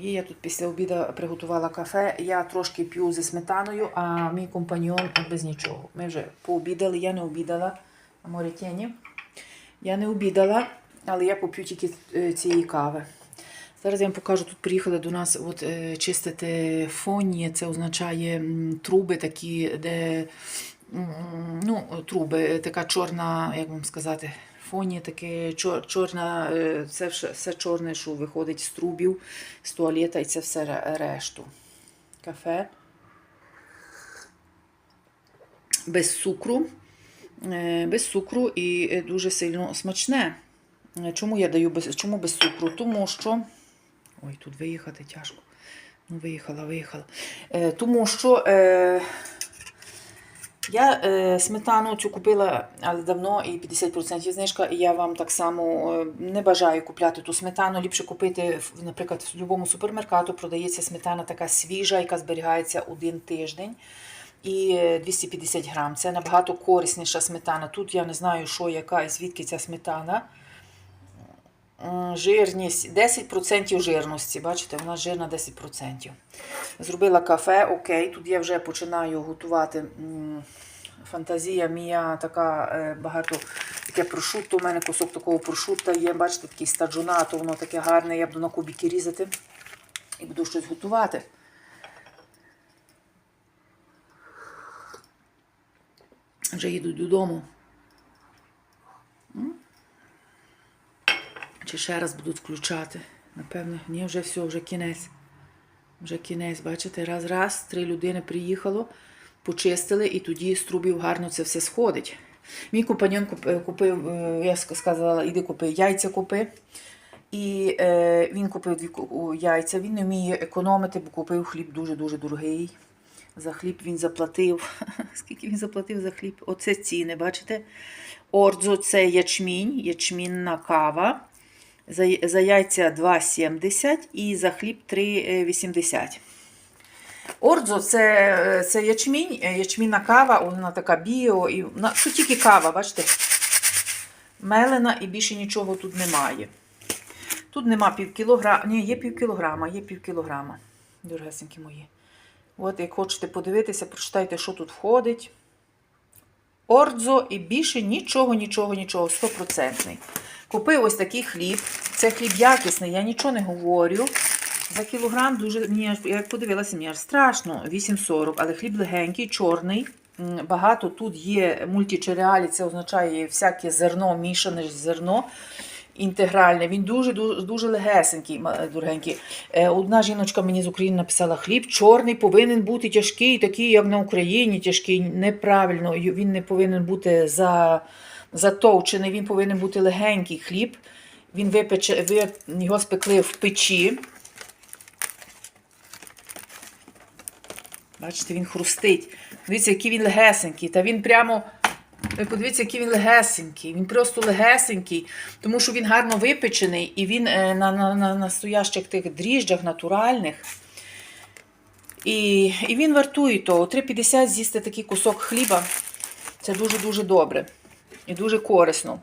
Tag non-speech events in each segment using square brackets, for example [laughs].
Мої я тут після обіду приготувала кафе. Я трошки п'ю зі сметаною, а мій компаньйон без нічого. Ми вже пообідали, я не обідала Морітєні. Я не обідала, але я поп'ю тільки е, цієї кави. Зараз я вам покажу, тут приїхали до нас от, е, чистити фоні. Це означає труби такі, де ну, труби, така чорна, як вам сказати, фоні таке чор, чорна, е, це все, чорне, що виходить з трубів, з туалета і це все решту. Кафе без цукру. Е, Без цукру і е, дуже сильно смачне. Е, Чому я даю без, чому без цукру? Тому що. Ой, тут виїхати тяжко. Ну, виїхала, виїхала. Тому що я е, сметану цю купила, але давно і 50% знижка, і я вам так само е, не бажаю купляти ту сметану. Ліпше купити, наприклад, в будь-якому супермеркату продається сметана така свіжа, яка зберігається один тиждень. І е, 250 грам. Це набагато корисніша сметана. Тут я не знаю, що, яка і звідки ця сметана. М, Жирність 10% жирності. Бачите, вона жирна 10%. Зробила кафе, окей. Тут я вже починаю готувати. Фантазія мія така е, багато таке прошутто. У мене кусок такого прошутта є. Бачите, такий стаджонато, воно таке гарне. Я буду на кубики різати і буду щось готувати. Вже їду додому. Чи ще раз будуть включати? Напевно, ні, вже все, вже кінець. Вже кінець, бачите, раз, раз, три людини приїхало, почистили, і тоді з трубів гарно це все сходить. Мій компаньон купив, е, я сказала, іди купи яйця купи. І е, він купив дві яйця. Він не вміє економити, бо купив хліб дуже-дуже дорогий. За хліб він заплатив. [laughs] Скільки він заплатив за хліб? Оце ціни, бачите? Ордзо це ячмінь, ячмінна кава за яйця 2,70 і за хліб 3,80. Ордзо це це ячмінь, ячмінна кава, вона така біо. І, Тут тільки кава, бачите? Мелена і більше нічого тут немає. Тут нема півкілограма. Ні, є півкілограма, є півкілограма. мої. От, як хочете подивитися, прочитайте, що тут входить. Ордзо і більше нічого, нічого, нічого. 100%. Купи ось такий хліб. Це хліб якісний, я нічого не говорю. За кілограм дуже, мені, як подивилася, мені аж страшно, 8,40, але хліб легенький, чорний. Багато тут є мультичереалі, це означає всяке зерно, мішане зерно інтегральне. Він дуже дуже, легесенький. дорогенький. Е, одна жіночка мені з України написала, хліб чорний повинен бути тяжкий, такий, як на Україні, тяжкий. Неправильно, він не повинен бути за затовчений, він повинен бути легенький хліб. Він випече, ви його спекли в печі. Бачите, він хрустить. Дивіться, який він легесенький. Та він прямо. Ви подивіться, який він легесенький. Він просто легесенький, тому що він гарно випечений і він е, на, на, на настоящих тих дріжджах натуральних. І, і він вартує того. 3,50 з'їсти такий кусок хліба. Це дуже-дуже добре і дуже корисно.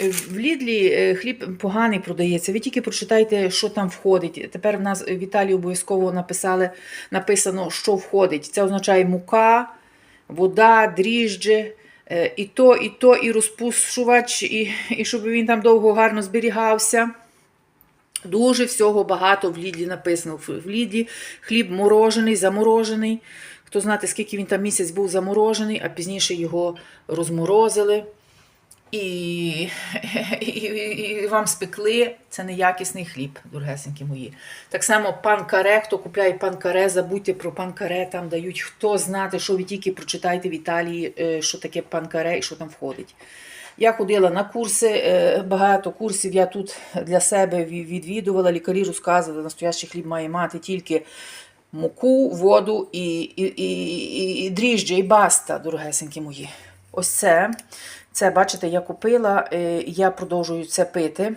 Е, В Лідлі е, хліб поганий продається. Ви тільки прочитайте, що там входить. Тепер в нас в Італії обов'язково написали, написано, що входить. Це означає мука, вода, дріжджі, е, і то, і то, і розпушувач, і, і щоб він там довго гарно зберігався. Дуже всього багато в Лідлі написано. В Лідлі хліб морожений, заморожений. Хто знати, скільки він там місяць був заморожений, а пізніше його розморозили. [laughs] І, і, і, вам спекли це неякісний хліб, дорогесенькі мої. Так само пан Каре, хто купляє пан Каре, забудьте про пан Каре, там дають хто знати, що ви тільки прочитайте в Італії, е, що таке пан Каре і що там входить. Я ходила на курси, е, багато курсів я тут для себе відвідувала. Лікарі розказували, настоящий хліб має мати тільки муку, воду і, і, і, і, і дріжджі, і баста, дорогесенькі мої. Ось це. Це, бачите, я купила, е, я продовжую це пити.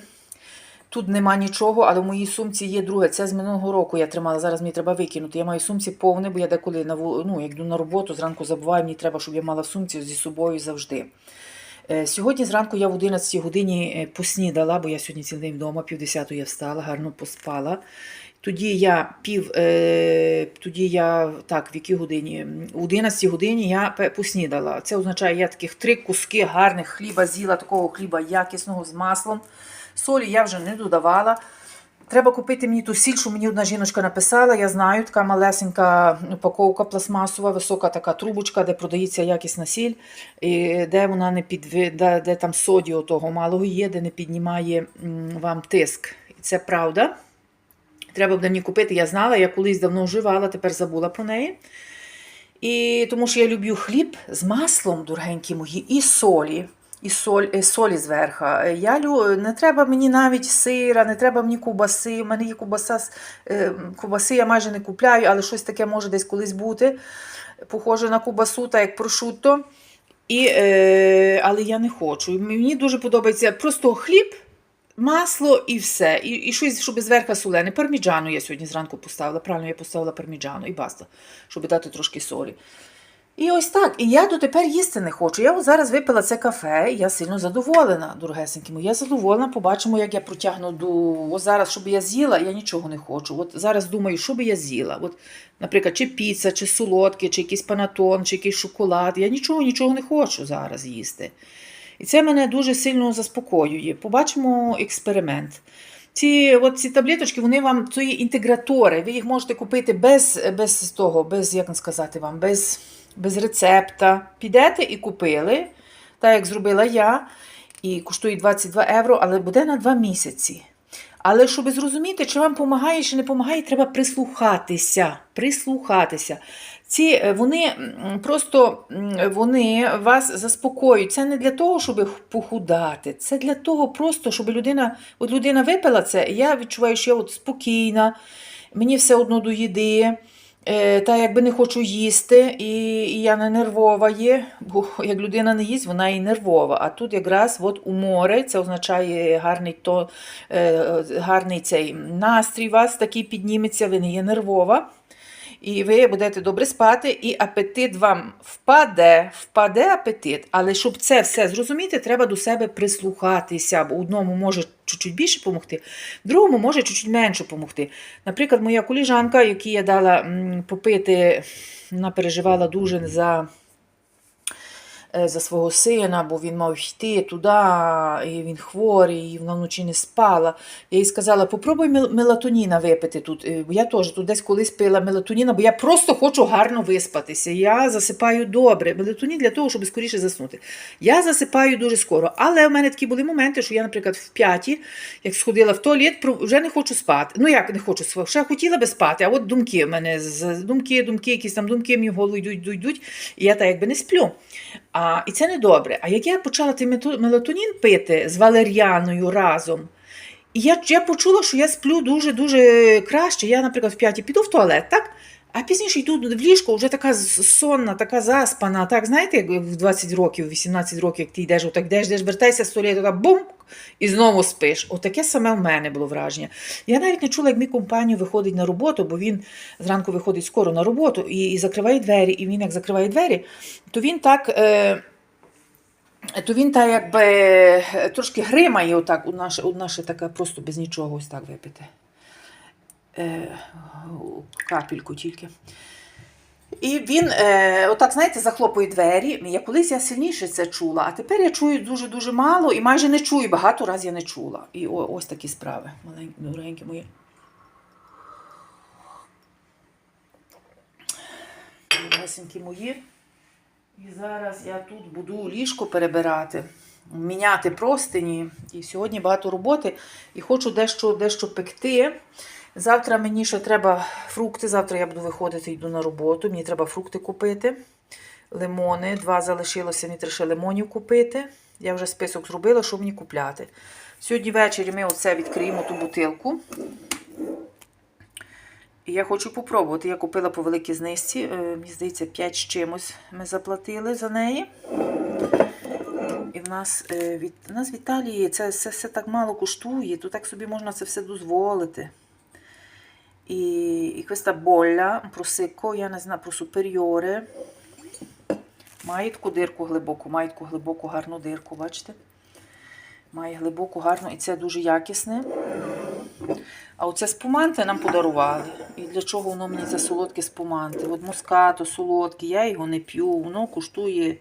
Тут нема нічого, але в моїй сумці є друге. Це з минулого року я тримала. Зараз мені треба викинути. Я маю сумці повне, бо я деколи на ну, як йду на роботу, зранку забуваю, мені треба, щоб я мала в сумці зі собою завжди. Е, Сьогодні зранку я в 11 годині е, поснідала, бо я сьогодні цілий день вдома, пів десятої я встала, гарно поспала. Тоді я пів, е, тоді я так, в якій годині? У 11 годині я поснідала. Це означає, я таких три куски гарних хліба з'їла, такого хліба якісного з маслом. Солі я вже не додавала. Треба купити мені ту сіль, що мені одна жіночка написала. Я знаю, така малесенька упаковка пластмасова, висока така трубочка, де продається якісна сіль, і де вона не підви... де, де там содію того малого є, де не піднімає вам тиск. І це правда. Треба буде мені купити. Я знала, я колись давно вживала, тепер забула про неї. І тому що я люблю хліб з маслом, дорогенькі мої, і солі. І соль, е, солі зверху. Е, Я лю... Не треба мені навіть сира, не треба мені кубаси. У мене є кубаса, е, кубаси я майже не купляю, але щось таке може десь колись бути. Похоже на кубасу, так як прошутто. І, е, але я не хочу. Мені дуже подобається просто хліб, масло і все. І, і щось, щоб зверху солене. Парміджану я сьогодні зранку поставила. Правильно, я поставила парміджану і баста, щоб дати трошки солі. І ось так. І я дотепер їсти не хочу. Я от зараз випила це кафе, і я сильно задоволена, дорогесенькі мої. Я задоволена, побачимо, як я протягну до. Ось зараз, щоб я з'їла, я нічого не хочу. От зараз думаю, що би я з'їла. От, наприклад, чи піца, чи солодке, чи якийсь панатон, чи якийсь шоколад. Я нічого, нічого не хочу зараз їсти. І це мене дуже сильно заспокоює. Побачимо експеримент. Ці, от ці таблеточки, вони вам це є інтегратори. Ви їх можете купити без, без того, без, як сказати вам, без, без рецепта. Підете і купили, так як зробила я, і коштує 22 євро, але буде на 2 місяці. Але щоб зрозуміти, чи вам допомагає, чи не допомагає, треба прислухатися. Прислухатися. Ці е, вони просто вони вас заспокоюють. Це не для того, щоб похудати. Це для того, просто, щоб людина, от людина випила це, і я відчуваю, що я от спокійна, мені все одно до їди. Е, Та якби не хочу їсти, і, і я не нервова є, бо [laughs] як людина не їсть, вона і нервова. А тут якраз от у море це означає гарний то, е, гарний цей настрій вас такий підніметься, ви не є нервова. І ви будете добре спати, і апетит вам впаде, впаде апетит. Але щоб це все зрозуміти, треба до себе прислухатися. Бо одному може чуть-чуть більше допомогти, другому може чуть-чуть менше допомогти. Наприклад, моя коліжанка, якій я дала попити, вона переживала дуже за. Е, За свого сина, бо він мав йти туди, і він хворий, і вона вночі не спала. Я їй сказала, попробуй мелатоніна випити тут. Е, Я теж тут десь колись пила мелатоніна, бо я просто хочу гарно виспатися. Я засипаю добре. Мелатонін для того, щоб скоріше заснути. Я засипаю дуже скоро. Але в мене такі були моменти, що я, наприклад, в п'ятій, як сходила в туалет, вже не хочу спати. Ну як не хочу спати? Ще хотіла би спати, а от думки в мене думки, думки, якісь там думки мені в голову йдуть, йдуть, йдуть, і я так якби не сплю. А, і це не добре. А як я почала цей мелатонін пити з валеріаною разом, і я, я почула, що я сплю дуже-дуже краще. Я, наприклад, в п'ятій піду в туалет, так? А пізніше йду в ліжко, вже така сонна, така заспана. Так, знаєте, як в 20 років, 18 років, як ти йдеш, отак йдеш, йдеш, вертайся з туалету, бум, і знову спиш. Отаке саме в мене було враження. Я навіть не чула, як мій компанію виходить на роботу, бо він зранку виходить скоро на роботу і, і закриває двері. І він як закриває двері, то він так. Е, то він так якби е, трошки гримає отак, у наше, у наше таке просто без нічого ось так випити. Е, капельку тільки. І він, е, отак, знаєте, захлопує двері. Я колись я сильніше це чула, а тепер я чую дуже-дуже мало і майже не чую. Багато разів я не чула. І о, ось такі справи, маленькі, мої. Дорогесенькі мої. І зараз я тут буду ліжко перебирати, міняти простині. І сьогодні багато роботи. І хочу дещо, дещо пекти. Завтра мені ще треба фрукти. Завтра я буду виходити, йду на роботу. Мені треба фрукти купити. Лимони. Два залишилося, мені треба ще лимонів купити. Я вже список зробила, що мені купляти. Сьогодні ввечері ми оце відкриємо ту бутилку. І я хочу попробувати. Я купила по великій знижці. е, Мені здається, 5 з чимось ми заплатили за неї. І в нас е, від в нас в Італії це все так мало коштує, то так собі можна це все дозволити. І, і questa bolla prosecco, я не знаю, про суперіоре. Має таку дирку глибоку, має таку глибоку гарну дирку, бачите? Має глибоку, гарну, і це дуже якісне. А оце спуманти нам подарували. І для чого воно мені це солодке спуманти? От мускато солодке, я його не п'ю, воно коштує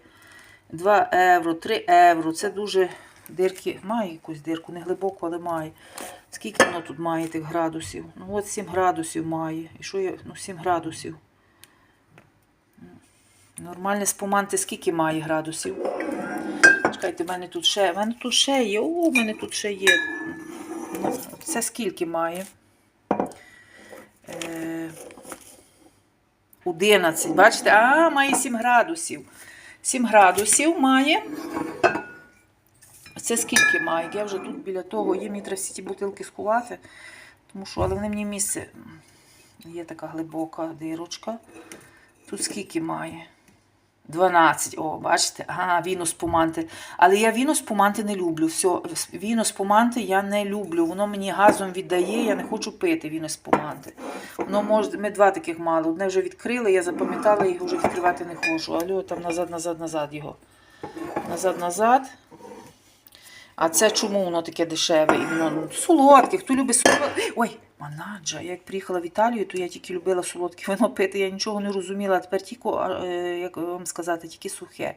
2 євро, 3 євро. Це дуже дирки. Має якусь дирку, не глибоко, але має. Скільки воно тут має тих градусів? Ну от 7 градусів має. І що я? Ну 7 градусів. Нормальне спуманти скільки має градусів? Чекайте, в мене тут ще, в мене тут ще є. О, в мене тут ще є. Це скільки має? Е, 11. Бачите? А, має 7 градусів. 7 градусів має. Це скільки має? Я вже тут біля того мені треба всі ті бутилки сховати. Тому що, але вони мені місце. Є така глибока дирочка. Тут скільки має? 12. О, бачите? Ага, віно спуманти. Але я віно спуманти не люблю. Все, віно спуманти я не люблю. Воно мені газом віддає, я не хочу пити віно спуманти. Воно може, ми два таких мали. Одне вже відкрили, я запам'ятала, його вже відкривати не хочу. Алло, там назад, назад, назад його. Назад, назад. А це чому воно таке дешеве? І воно ну, солодке. Хто любить солодке? Ой, манаджа. Я як приїхала в Італію, то я тільки любила солодке вино пити. Я нічого не розуміла. А тепер тільки, е, як вам сказати, тільки сухе.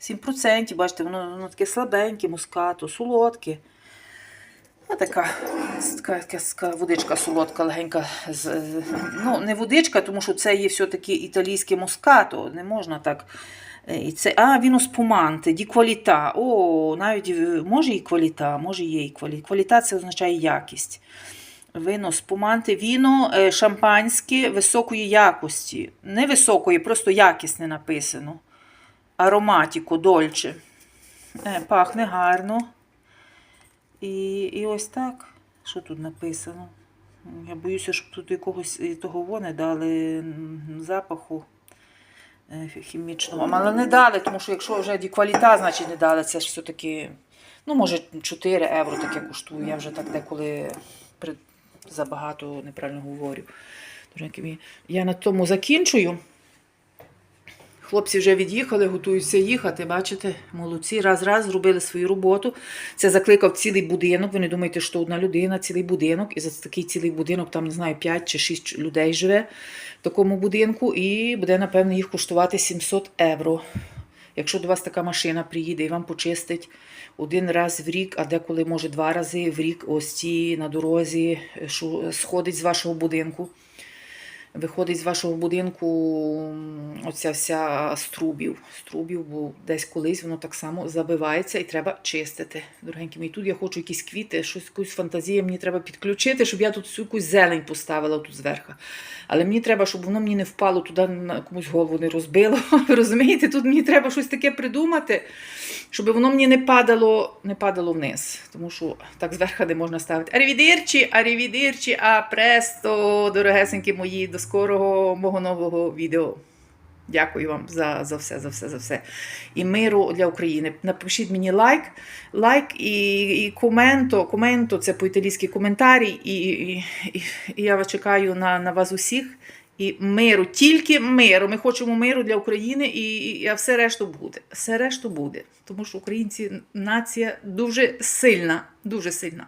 7%, бачите, воно, воно таке слабеньке, мускато, солодке. А така, така, така, водичка солодка, легенька. Ну, не водичка, тому що це є все-таки італійське мускато. Не можна так. Е, І це, а, віно спуманте, ді кваліта. О, навіть е, може і кваліта, може є і квалі. Кваліта це означає якість. Вино спуманте, віно е, шампанське високої якості. Не високої, просто якісне написано. Ароматіко, дольче. Пахне гарно. І, і ось так. Що тут написано? Я боюся, щоб тут якогось того во не дали запаху е, вам Але не дали, тому що якщо вже дікваліта, значить не дали. Це ж все-таки, ну, може, 4 євро таке коштує. Я вже так деколи забагато неправильно говорю. Я на тому закінчую. Хлопці вже від'їхали, готуються їхати. Бачите, молодці, раз-раз зробили свою роботу. Це закликав цілий будинок. Ви не думаєте, що одна людина, цілий будинок. І за такий цілий будинок, там, не знаю, 5 чи 6 людей живе в такому будинку. І буде, напевно, їх коштувати 700 євро. Якщо до вас така машина приїде і вам почистить один раз в рік, а деколи, може, два рази в рік, ось ці на дорозі, що сходить з вашого будинку. Виходить з вашого будинку оця вся струбів. Струбів, бо десь колись воно так само забивається і треба чистити. Дорогенькі мої, тут я хочу якісь квіти, щось якусь фантазію мені треба підключити, щоб я тут всю якусь зелень поставила тут зверху. Але мені треба, щоб воно мені не впало туди, на комусь голову не розбило. [laughs] Ви розумієте, тут мені треба щось таке придумати, щоб воно мені не падало, не падало вниз. Тому що так зверху не можна ставити. Арівідирчі, арівідирчі, а престо, дорогесенькі мої, скорого мого нового відео. Дякую вам за, за все, за все, за все. І миру для України. Напишіть мені лайк, лайк і, і коменто. Коменто це по-італійськи коментарі. І, і, і, і я чекаю на, на вас усіх. І миру, тільки миру. Ми хочемо миру для України, і, і, а все решту буде. Все решту буде. Тому що українці нація дуже сильна, дуже сильна.